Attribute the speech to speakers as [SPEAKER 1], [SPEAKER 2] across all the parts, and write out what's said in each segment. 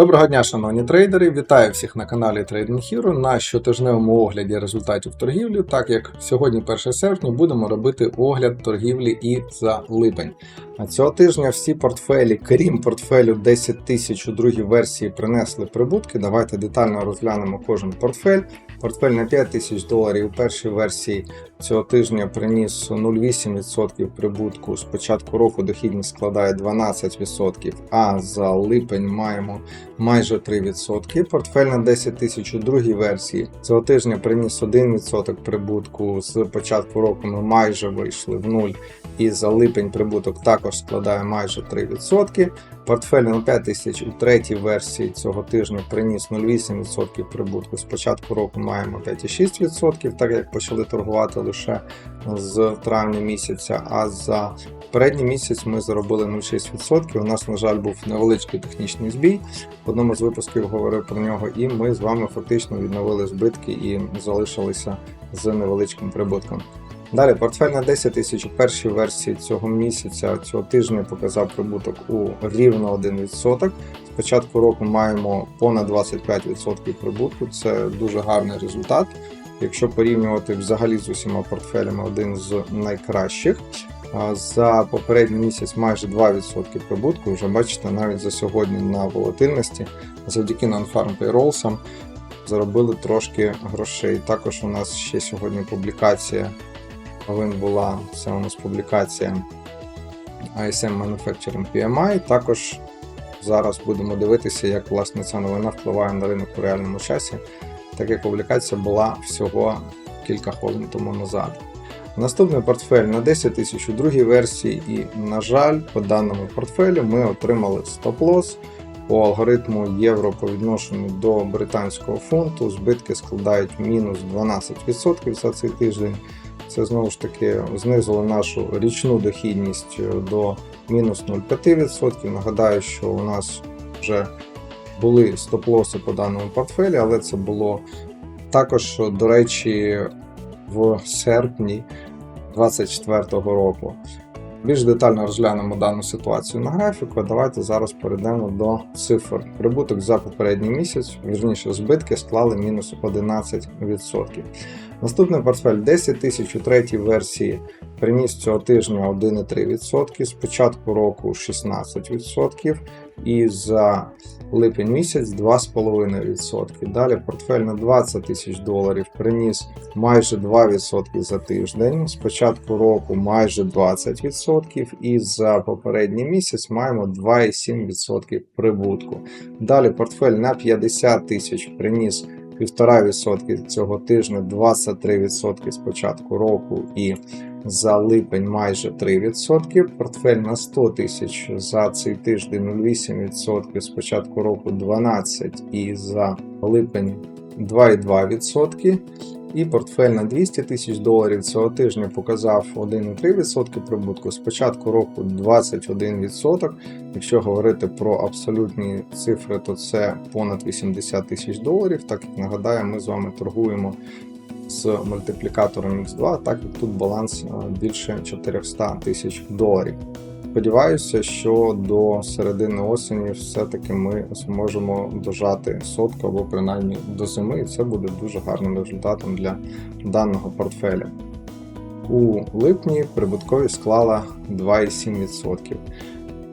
[SPEAKER 1] Доброго дня, шановні трейдери! Вітаю всіх на каналі Trading Hero на щотижневому огляді результатів торгівлі, так як сьогодні, 1 серпня, будемо робити огляд торгівлі і за липень. А цього тижня всі портфелі, крім портфелю 10 тисяч у другій версії, принесли прибутки. Давайте детально розглянемо кожен портфель. Портфель на 5 тисяч доларів у першій версії цього тижня приніс 0,8% прибутку. З початку року дохідність складає 12%, а за липень маємо майже 3%. Портфель на 10 тисяч у другій версії цього тижня приніс 1% прибутку. З початку року ми майже вийшли в нуль, і за липень прибуток також складає майже 3%. Портфель на 5 тисяч у третій версії цього тижня приніс 0,8% прибутку. З початку року маємо 5,6%, так як почали торгувати лише з травня місяця. А за передній місяць ми заробили 0,6%. У нас, на жаль, був невеличкий технічний збій. В одному з випусків говорив про нього, і ми з вами фактично відновили збитки і залишилися з невеличким прибутком. Далі портфель на 10 тисяч у першій версії цього місяця, цього тижня показав прибуток у рівно 1%. З початку року маємо понад 25% прибутку. Це дуже гарний результат. Якщо порівнювати взагалі з усіма портфелями, один з найкращих. За попередній місяць майже 2% прибутку. Вже бачите, навіть за сьогодні на волатильності, завдяки non-farm payrolls заробили трошки грошей. Також у нас ще сьогодні публікація новин була це у нас публікація ISM Manufacturing PMI. Також зараз будемо дивитися, як власне ця новина впливає на ринок у реальному часі, так як публікація була всього кілька хвилин тому назад. Наступний портфель на 10 тисяч у другій версії, і, на жаль, по даному портфелю ми отримали стоп-лосс по алгоритму євро по відношенню до британського фунту. Збитки складають мінус 12% за цей тиждень. Це знову ж таки знизило нашу річну дохідність до мінус 0,5%. Нагадаю, що у нас вже були стоп-лоси по даному портфелі, але це було також, до речі, в серпні 2024 року. Більш детально розглянемо дану ситуацію на графіку. Давайте зараз перейдемо до цифр. Прибуток за попередній місяць, вірніше збитки склали мінус 11%. Наступний портфель 10 тисяч у третій версії приніс цього тижня 1,3%, з початку року 16%, і за липень місяць 2,5%. Далі портфель на 20 тисяч доларів приніс майже 2% за тиждень, з початку року майже 20%, і за попередній місяць маємо 2,7% прибутку. Далі портфель на 50 тисяч приніс 1,5% цього тижня, 23% з початку року і за липень майже 3%. Портфель на 100 тисяч за цей тиждень 0,8%, з початку року 12% і за липень 2,2%. І портфель на 200 тисяч доларів цього тижня показав 1,3% прибутку. З початку року 21%. Якщо говорити про абсолютні цифри, то це понад 80 тисяч доларів. Так як нагадаю, ми з вами торгуємо з мультиплікатором X2, так як тут баланс більше 400 тисяч доларів. Сподіваюся, що до середини осені все-таки ми зможемо дожати сотку або принаймні до зими, і це буде дуже гарним результатом для даного портфеля. У липні прибутковість склала 2,7%.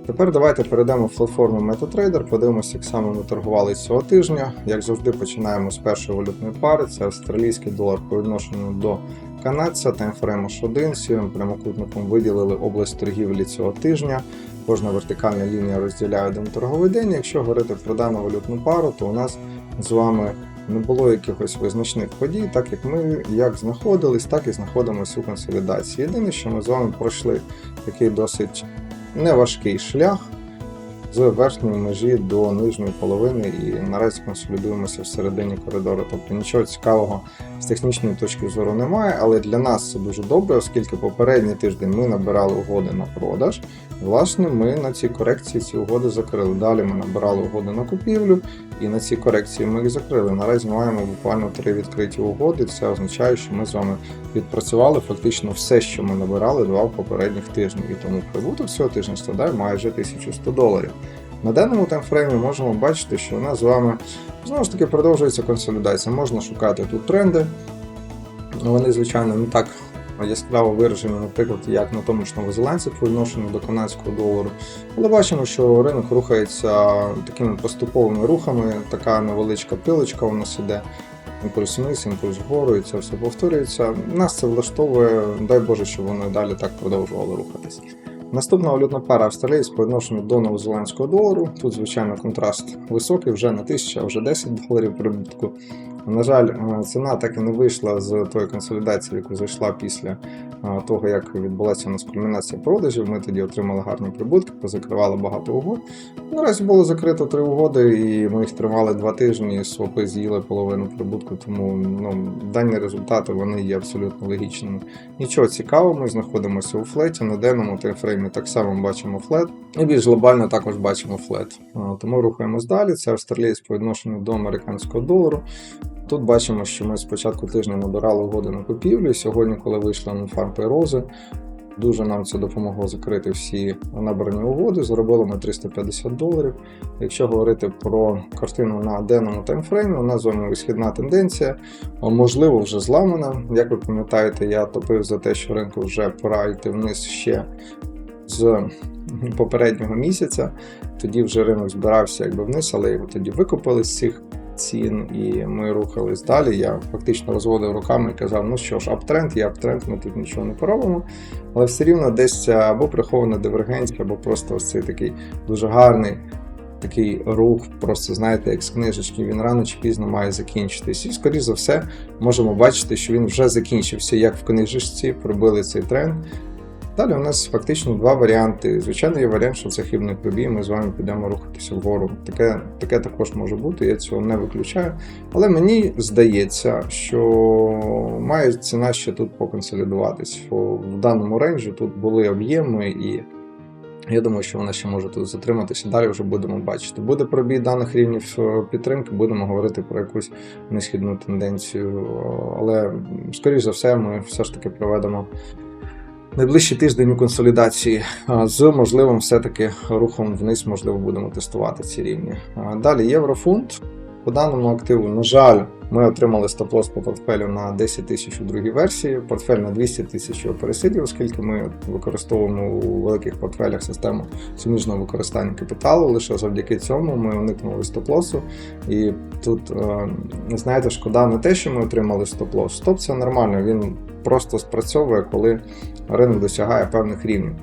[SPEAKER 1] Тепер давайте перейдемо в платформу MetaTrader, подивимося, як саме ми торгували цього тижня. Як завжди, починаємо з першої валютної пари, це австралійський долар по відношенню до канадця, таймфрейм H1, сірим прямокутником виділили область торгівлі цього тижня. Кожна вертикальна лінія розділяє один торговий день. Якщо говорити про дану валютну пару, то у нас з вами не було якихось визначних подій, так як ми як знаходились, так і знаходимося у консолідації. Єдине, що ми з вами пройшли такий досить неважкий шлях з верхньої межі до нижньої половини і наразі консолідуємося всередині коридору. Тобто нічого цікавого з технічної точки зору немає, але для нас це дуже добре, оскільки попередній тиждень ми набирали угоди на продаж. Власне, ми на цій корекції ці угоди закрили. Далі ми набирали угоди на купівлю, і на цій корекції ми їх закрили. Наразі маємо буквально три відкриті угоди. Це означає, що ми з вами відпрацювали фактично все, що ми набирали два попередніх тижнів. І тому прибуток цього тижня складає майже 1100 доларів. На даному таймфреймі можемо бачити, що у нас з вами знову ж таки продовжується консолідація. Можна шукати тут тренди. Вони, звичайно, не так яскраво виражені, наприклад, як на тому ж новозеландці по відношенню до канадського долару. Але бачимо, що ринок рухається такими поступовими рухами, така невеличка пилочка у нас іде. Імпульс вниз, імпульс вгору, і це все повторюється. Нас це влаштовує, дай Боже, щоб воно далі так продовжувало рухатись. Наступна валютна пара австралієць по відношенню до новозеландського долару. Тут, звичайно, контраст високий, вже на 1000, а вже 10 доларів прибутку. На жаль, е, ціна так і не вийшла з тої консолідації, яку зайшла після е, того, як відбулася у нас кульмінація продажів. Ми тоді отримали гарні прибутки, позакривали багато угод. Наразі було закрито три угоди, і ми їх тримали два тижні. Свопи з'їли половину прибутку, тому ну, дані результати вони є абсолютно логічними. Нічого цікавого, ми знаходимося у флеті. На денному таймфреймі так само бачимо флет. І більш глобально також бачимо флет. Тому рухаємось далі. Це австралієць по відношенню до американського долару. Тут бачимо, що ми з початку тижня набирали угоди на купівлю. Сьогодні, коли вийшла на фарм рози, дуже нам це допомогло закрити всі набрані угоди. Заробили ми 350 доларів. Якщо говорити про картину на денному таймфреймі, у нас з висхідна тенденція, можливо, вже зламана. Як ви пам'ятаєте, я топив за те, що ринку вже пора йти вниз ще з попереднього місяця. Тоді вже ринок збирався якби вниз, але його тоді викупили з цих цін, і ми рухались далі. Я фактично розводив руками і казав: ну що ж, аптренд, є аптренд, ми тут нічого не поробимо. Але все рівно десь або прихована дивергенція, або просто ось цей такий дуже гарний. Такий рух, просто знаєте, як з книжечки, він рано чи пізно має закінчитись. І, скоріш за все, можемо бачити, що він вже закінчився, як в книжечці, пробили цей тренд. Далі у нас фактично два варіанти. Звичайно, є варіант, що це хибний пробій, ми з вами підемо рухатися вгору. Таке, таке також може бути, я цього не виключаю. Але мені здається, що має ціна ще тут поконсолідуватись. В даному рейнджі тут були об'єми і. Я думаю, що вона ще може тут затриматися. Далі вже будемо бачити. Буде пробій даних рівнів е, підтримки, будемо говорити про якусь несхідну тенденцію. Але, скоріш за все, ми все ж таки проведемо найближчий тиждень у консолідації з можливим все-таки рухом вниз, можливо, будемо тестувати ці рівні. Далі єврофунт. По даному активу, на жаль, ми отримали стоп-лосс по портфелю на 10 тисяч у другій версії. Портфель на 200 тисяч його пересидів, оскільки ми використовуємо у великих портфелях систему суміжного використання капіталу. Лише завдяки цьому ми уникнули стоп-лосу. І тут, е, знаєте, шкода не те, що ми отримали стоп-лосс. Стоп це нормально, він просто спрацьовує, коли ринок досягає певних рівнів.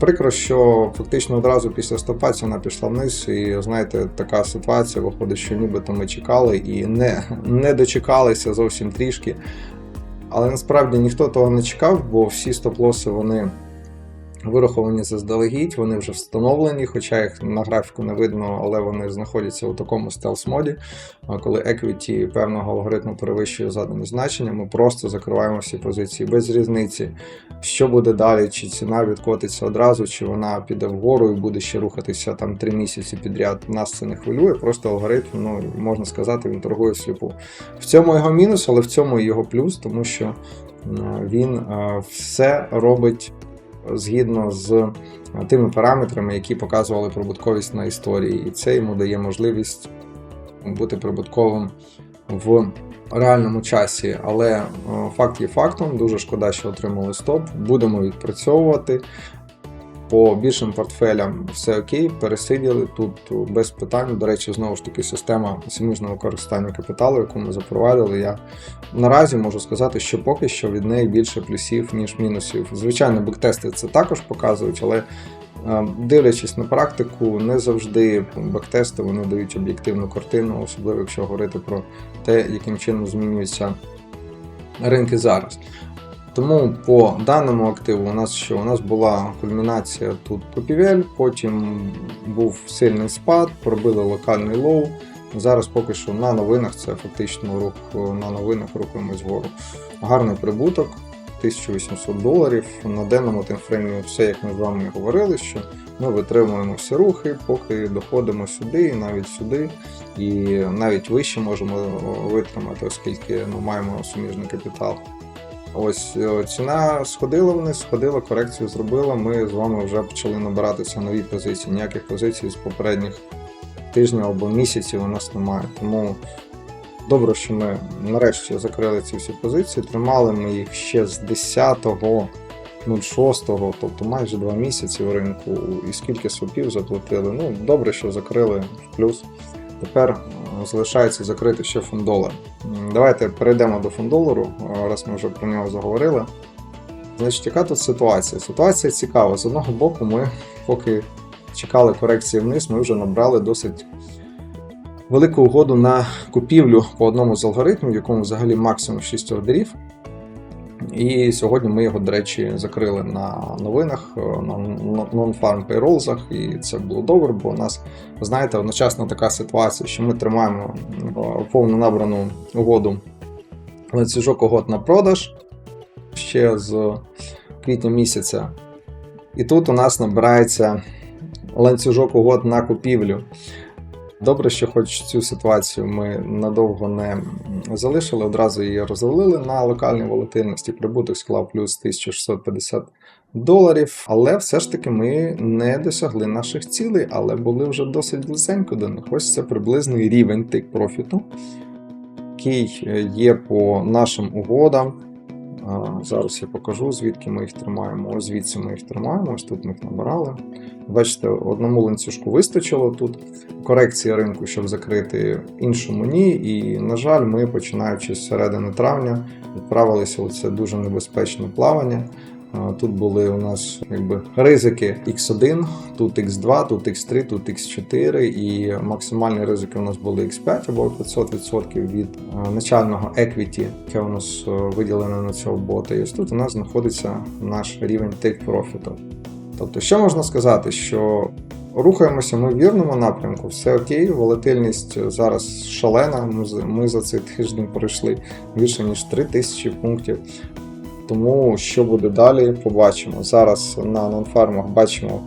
[SPEAKER 1] Прикро, що фактично одразу після стопа ціна пішла вниз, і знаєте, така ситуація виходить, що нібито ми чекали і не, не дочекалися зовсім трішки. Але насправді ніхто того не чекав, бо всі стоп-лоси вони вираховані заздалегідь, вони вже встановлені, хоча їх на графіку не видно, але вони знаходяться у такому стелс-моді. Коли equity певного алгоритму перевищує задані значення, ми просто закриваємо всі позиції без різниці, що буде далі, чи ціна відкотиться одразу, чи вона піде вгору і буде ще рухатися там 3 місяці підряд. Нас це не хвилює, просто алгоритм, ну можна сказати, він торгує всліпу. В цьому його мінус, але в цьому його плюс, тому що він е, все робить згідно з е, тими параметрами, які показували прибутковість на історії, і це йому дає можливість бути прибутковим в реальному часі. Але е, факт є фактом, дуже шкода, що отримали стоп. Будемо відпрацьовувати. По більшим портфелям все окей, пересиділи тут без питань. До речі, знову ж таки, система суміжного використання капіталу, яку ми запровадили. Я наразі можу сказати, що поки що від неї більше плюсів, ніж мінусів. Звичайно, бектести це також показують, але е, дивлячись на практику, не завжди бектести вони дають об'єктивну картину, особливо якщо говорити про те, яким чином змінюються ринки зараз. Тому по даному активу у нас що? У нас була кульмінація тут купівель, потім був сильний спад, пробили локальний лоу. Зараз поки що на новинах це фактично рух на новинах рухаємось вгору. Гарний прибуток 1800 доларів. На денному таймфреймі все, як ми з вами говорили, що ми витримуємо всі рухи, поки доходимо сюди і навіть сюди, і навіть вище можемо витримати, оскільки ну, маємо суміжний капітал. Ось е, ціна сходила вниз, сходила, корекцію зробила. Ми з вами вже почали набиратися нові позиції. Ніяких позицій з попередніх тижнів або місяців у нас немає. Тому добре, що ми нарешті закрили ці всі позиції. Тримали ми їх ще з 10-го. 06-го, тобто майже два місяці в ринку, і скільки свопів заплатили. Ну, добре, що закрили в плюс. Тепер е, залишається закрити ще фондолар. Давайте перейдемо до фондолару, е, раз ми вже про нього заговорили. Значить, яка тут ситуація? Ситуація цікава. З одного боку, ми, поки чекали корекції вниз, ми вже набрали досить велику угоду на купівлю по одному з алгоритмів, в якому взагалі максимум 6 ордерів. І сьогодні ми його, до речі, закрили на новинах, е, на non-farm payrolls, і це було добре, бо у нас, знаєте, одночасно така ситуація, що ми тримаємо е, повну набрану угоду ланцюжок угод на продаж ще з квітня місяця. І тут у нас набирається ланцюжок угод на купівлю. Добре, що хоч цю ситуацію ми надовго не залишили, одразу її розвалили на локальній волатильності. Прибуток склав плюс 1650 доларів. Але все ж таки ми не досягли наших цілей, але були вже досить близенько до них. Ось це приблизний рівень тик профіту, який е, є по нашим угодам. Зараз я покажу, звідки ми їх тримаємо. Ось звідси ми їх тримаємо, ось тут ми їх набирали. Бачите, одному ланцюжку вистачило тут корекція ринку, щоб закрити іншому ні. І, на жаль, ми, починаючи з середини травня, відправилися у це дуже небезпечне плавання. Тут були у нас якби ризики X1, тут X2, тут X3, тут X4, і максимальні ризики у нас були X5 або 500% від начального equity, яке у нас а, виділене на цього бота. І ось тут у нас знаходиться наш рівень take profit. Тобто, що можна сказати, що рухаємося ми в вірному напрямку, все окей, волатильність зараз шалена. Ми за цей тиждень пройшли більше ніж 3000 пунктів. Тому що буде далі, побачимо. Зараз на нонфармах бачимо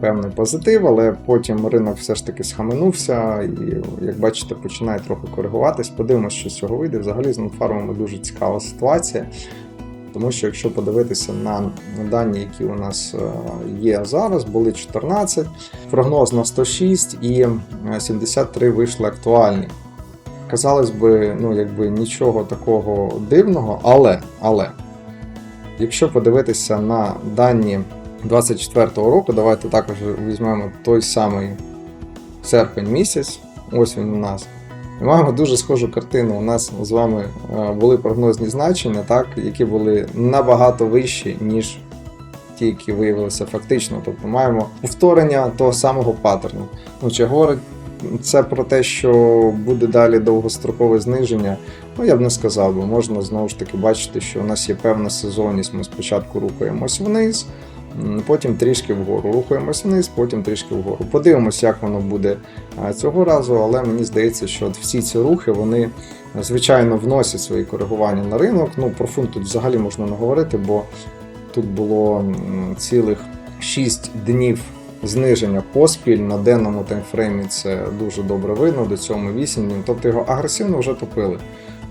[SPEAKER 1] певний позитив, але потім ринок все ж таки схаменувся і, як бачите, починає трохи коригуватись. Подивимося, що з цього вийде. Взагалі з нонфармами дуже цікава ситуація. Тому що якщо подивитися на дані, які у нас е, є зараз, були 14, прогноз на 106 і е, 73 вийшли актуальні. Казалось би, ну якби нічого такого дивного, але, але якщо подивитися на дані 24-го року, давайте також візьмемо той самий серпень місяць, ось він у нас. І маємо дуже схожу картину. У нас з вами е, були прогнозні значення, так, які були набагато вищі, ніж ті, які виявилися фактично. Тобто маємо повторення того самого паттерну. Ну, чи говорить це про те, що буде далі довгострокове зниження? Ну, я б не сказав, бо можна знову ж таки бачити, що у нас є певна сезонність. Ми спочатку рухаємось вниз, потім трішки вгору. Рухаємось вниз, потім трішки вгору. Подивимося, як воно буде цього разу, але мені здається, що всі ці рухи вони звичайно вносять свої коригування на ринок. Ну про фунт тут взагалі можна не говорити, бо тут було цілих 6 днів. Зниження поспіль на денному таймфреймі це дуже добре видно, до цього ми 8 днів. Тобто його агресивно вже топили.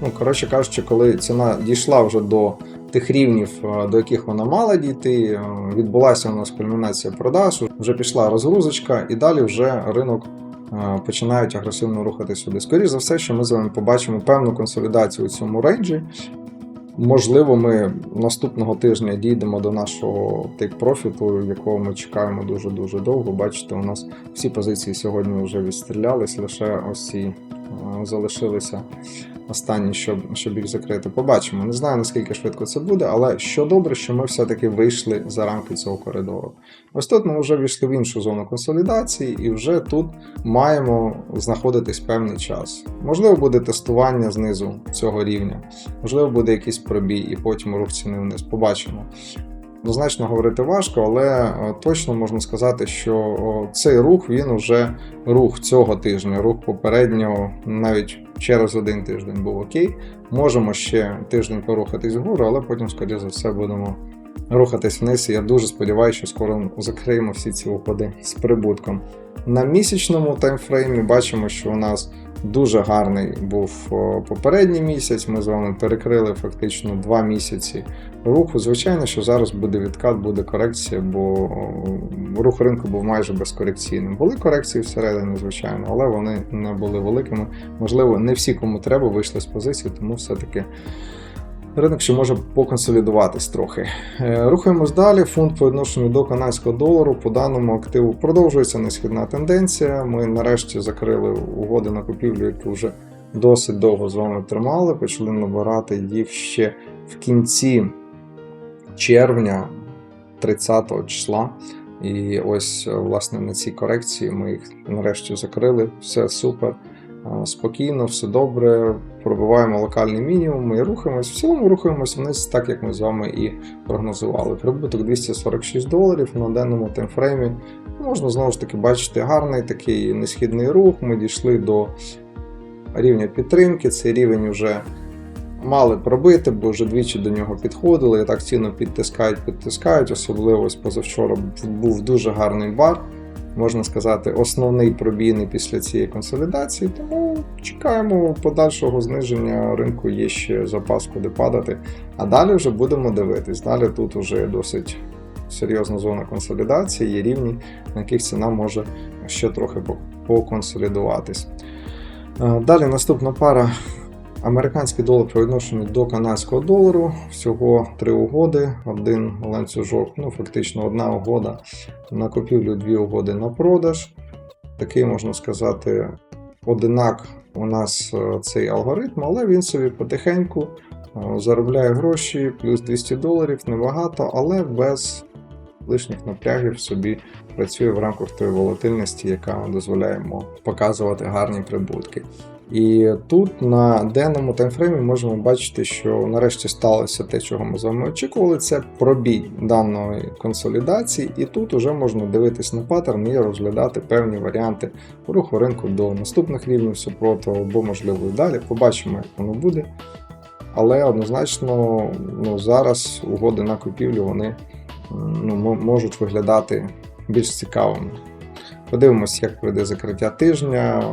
[SPEAKER 1] Ну, коротше кажучи, коли ціна дійшла вже до тих рівнів, е, до яких вона мала дійти, е, відбулася у нас кульмінація продаж, вже пішла розгрузочка, і далі вже ринок е, починають агресивно рухати сюди. Скоріше за все, що ми з вами побачимо певну консолідацію у цьому рейнджі. Можливо, ми наступного тижня дійдемо до нашого тейк профіту, якого ми чекаємо дуже-дуже довго. Бачите, у нас всі позиції сьогодні вже відстрілялись, лише ось ці залишилися останні, щоб, щоб їх закрити. Побачимо. Не знаю наскільки швидко це буде, але що добре, що ми все-таки вийшли за рамки цього коридору. Ось тут ми вже війшли в іншу зону консолідації, і вже тут маємо знаходитись певний час. Можливо, буде тестування знизу цього рівня, можливо, буде якийсь пробій, і потім рух ціни вниз. Побачимо. Однозначно говорити важко, але е, точно можна сказати, що цей рух він уже рух цього тижня, рух попереднього, навіть через один тиждень був окей. Можемо ще тиждень порухатись вгору, але потім, скоріше за все, будемо рухатись вниз. Я дуже сподіваюся, що скоро закриємо всі ці уходи з прибутком. На місячному таймфреймі бачимо, що у нас Дуже гарний був попередній місяць. Ми з вами перекрили фактично два місяці руху. Звичайно, що зараз буде відкат, буде корекція, бо рух ринку був майже безкорекційним. Були корекції всередині, звичайно, але вони не були великими. Можливо, не всі, кому треба, вийшли з позиції, тому все-таки. Ринок ще може поконсолідуватись трохи. Е, Рухаємось далі. Фунт по відношенню до канадського долару по даному активу продовжується несхідна тенденція. Ми нарешті закрили угоди на купівлю, які вже досить довго з вами тримали. Почали набирати їх ще в кінці червня, 30 числа. І ось власне на цій корекції ми їх нарешті закрили. Все супер. Спокійно, все добре, пробиваємо локальний мінімум і рухаємось. В цілому рухаємось вниз, так як ми з вами і прогнозували. Прибуток 246 доларів на денному таймфреймі. Можна знову ж таки бачити гарний такий несхідний рух. Ми дійшли до рівня підтримки. Цей рівень вже мали пробити, бо вже двічі до нього підходили. І так ціну підтискають, підтискають. Особливо ось позавчора був дуже гарний бар можна сказати, основний пробійний після цієї консолідації. Тому чекаємо подальшого зниження ринку, є ще запас куди падати. А далі вже будемо дивитись. Далі тут вже досить серйозна зона консолідації, є рівні, на яких ціна може ще трохи поконсолідуватись. Е, Далі наступна пара. Американський долар по відношенню до канадського долару. Всього три угоди, один ланцюжок, ну фактично одна угода на купівлю, дві угоди на продаж. Такий, можна сказати, одинак у нас е, цей алгоритм, але він собі потихеньку е, заробляє гроші, плюс 200 доларів, небагато, але без лишніх напрягів собі працює в рамках тої волатильності, яка дозволяє йому показувати гарні прибутки. І тут на денному таймфреймі можемо бачити, що нарешті сталося те, чого ми з вами очікували. Це пробій даної консолідації, і тут вже можна дивитись на паттерн і розглядати певні варіанти руху ринку до наступних рівнів супротиву, або можливо і далі. Побачимо, як воно буде. Але однозначно ну, зараз угоди на купівлю вони ну, можуть виглядати більш цікавими. Подивимось, як пройде закриття тижня.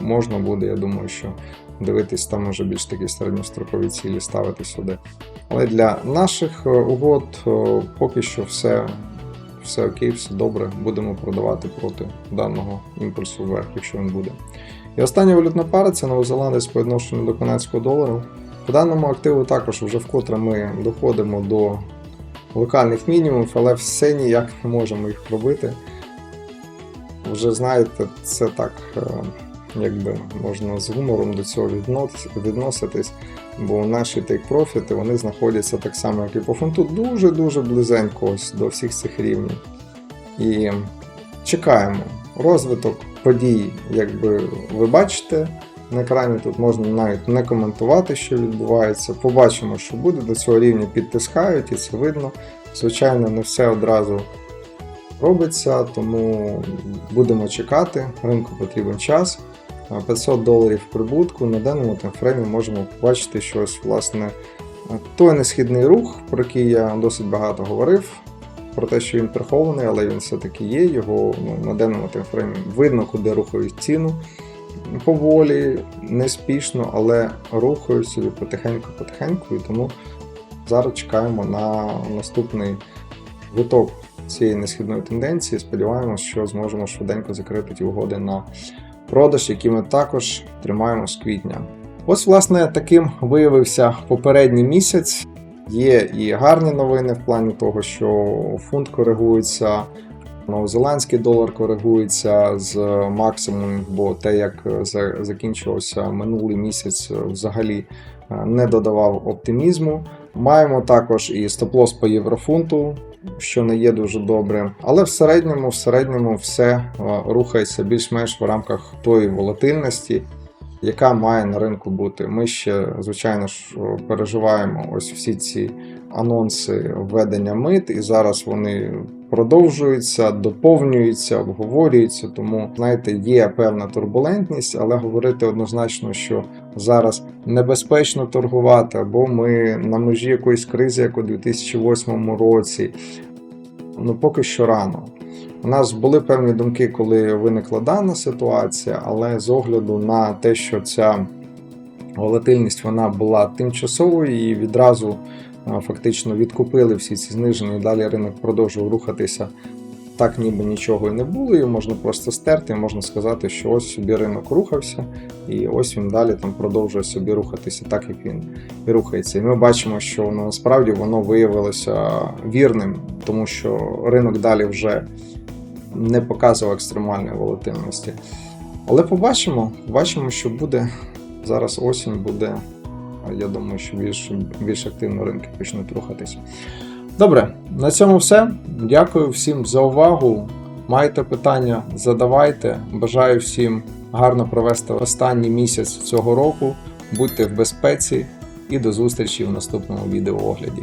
[SPEAKER 1] Можна буде, я думаю, що дивитись там уже більш такі середньострокові цілі ставити сюди. Але для наших е, угод е, поки що все, все окей, все добре. Будемо продавати проти даного імпульсу вверх, якщо він буде. І остання валютна пара це новозеландець по відношенню до канадського долару. По даному активу також вже вкотре ми доходимо до локальних мінімумів, але все ніяк не можемо їх пробити. Вже знаєте, це так, е, якби можна з гумором до цього відноситись, бо наші тейк-профіти вони знаходяться так само, як і по фунту, дуже-дуже близенько ось до всіх цих рівнів. І чекаємо розвиток подій, якби ви бачите. На екрані тут можна навіть не коментувати, що відбувається. Побачимо, що буде. До цього рівня підтискають, і це видно. Звичайно, не все одразу робиться, тому будемо чекати. Ринку потрібен час. 500 доларів прибутку на даному таймфреймі можемо побачити, що ось, власне, той несхідний рух, про який я досить багато говорив, про те, що він прихований, але він все-таки є. Його ну, на даному таймфреймі видно, куди рухають ціну. Поволі, неспішно, але рухають собі потихеньку-потихеньку, і тому зараз чекаємо на наступний виток цієї несхідної тенденції. Сподіваємось, що зможемо швиденько закрити ті угоди на продаж, які ми також тримаємо з квітня. Ось, власне, таким виявився попередній місяць. Є і гарні новини в плані того, що фунт коригується, новозеландський долар коригується з максимумів, бо те, як закінчувався минулий місяць, взагалі е, не додавав оптимізму. Маємо також і стоп-лосс по єврофунту, що не є дуже добре. Але в середньому, в середньому все е, рухається більш-менш в рамках тої волатильності, яка має на ринку бути. Ми ще, звичайно ж, переживаємо ось всі ці анонси введення мит, і зараз вони продовжуються, доповнюються, обговорюються. Тому, знаєте, є певна турбулентність, але говорити однозначно, що зараз небезпечно торгувати, або ми на межі якоїсь кризи, як у 2008 році. Ну, поки що рано. У нас були певні думки, коли виникла дана ситуація, але з огляду на те, що ця волатильність вона була тимчасовою і відразу фактично відкупили всі ці зниження, і далі ринок продовжував рухатися. Так ніби нічого і не було, і можна просто стерти, можна сказати, що ось собі ринок рухався, і ось він далі там продовжує собі рухатися так, як він і рухається. І ми бачимо, що ну, насправді воно виявилося вірним, тому що ринок далі вже не показував екстремальної волатильності. Але побачимо, бачимо, що буде зараз осінь, буде. Я думаю, що більш, більш активно ринки почнуть рухатись. Добре, на цьому все. Дякую всім за увагу. Маєте питання, задавайте. Бажаю всім гарно провести останній місяць цього року. Будьте в безпеці і до зустрічі в наступному відеоогляді.